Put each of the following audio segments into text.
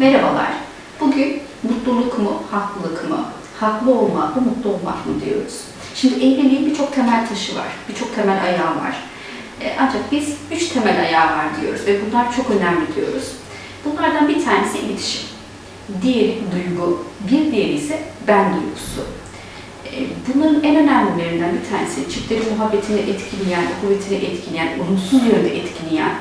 Merhabalar. Bugün mutluluk mu, haklılık mı, haklı olmak mı, mutlu olmak mı diyoruz. Şimdi evliliğin birçok temel taşı var, birçok temel ayağı var. E, ancak biz üç temel ayağı var diyoruz ve bunlar çok önemli diyoruz. Bunlardan bir tanesi iletişim, diğeri duygu, bir diğeri ise ben duygusu. E, Bunların en önemlilerinden bir tanesi çiftlerin muhabbetini etkileyen, kuvvetini etkileyen, olumsuz yönde etkileyen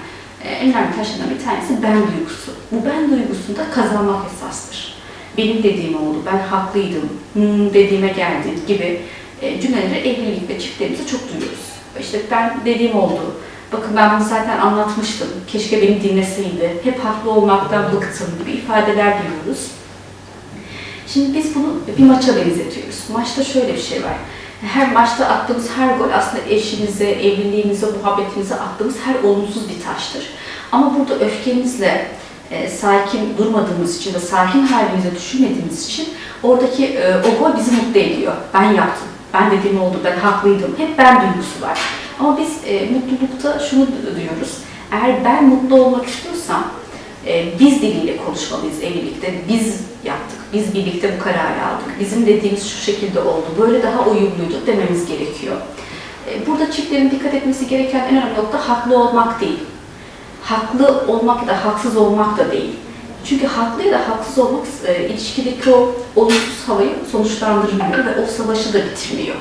e, en önemli taşlarından bir tanesi ben duygusu. Bu ben duygusunda kazanmak esastır. Benim dediğim oldu, ben haklıydım, hmm, dediğime geldi gibi e, cümleleri evlilik ve çiftlerimizde çok duyuyoruz. İşte ben dediğim oldu, bakın ben bunu zaten anlatmıştım, keşke beni dinleseydi, hep haklı olmaktan bıktım gibi ifadeler duyuyoruz. Şimdi biz bunu bir maça benzetiyoruz. Maçta şöyle bir şey var. Her maçta attığımız her gol aslında eşimize, evliliğimize, muhabbetimize attığımız her olumsuz bir taştır. Ama burada öfkemizle e, sakin durmadığımız için ve sakin halimize düşünmediğimiz için oradaki e, o bizi mutlu ediyor. Ben yaptım, ben dediğim oldu, ben haklıydım. Hep ben duygusu var. Ama biz e, mutlulukta şunu diyoruz. Eğer ben mutlu olmak istiyorsam e, biz diliyle konuşmalıyız evlilikte. Biz yaptık, biz birlikte bu kararı aldık. Bizim dediğimiz şu şekilde oldu, böyle daha uyumluydu dememiz gerekiyor. E, Burada çiftlerin dikkat etmesi gereken en önemli nokta haklı olmak değil. Haklı olmak da haksız olmak da değil. Çünkü haklı ya da haksız olmak e, ilişkideki o olumsuz havayı sonuçlandırmıyor ve o savaşı da bitirmiyor.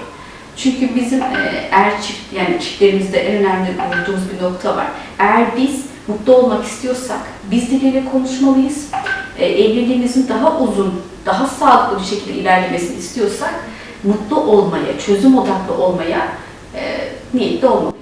Çünkü bizim e, eğer çift yani çiftlerimizde en önemli vurduğumuz bir nokta var. Eğer biz mutlu olmak istiyorsak biz diliyle konuşmalıyız. E, evliliğimizin daha uzun, daha sağlıklı bir şekilde ilerlemesini istiyorsak mutlu olmaya, çözüm odaklı olmaya e, niyetli olmalıyız.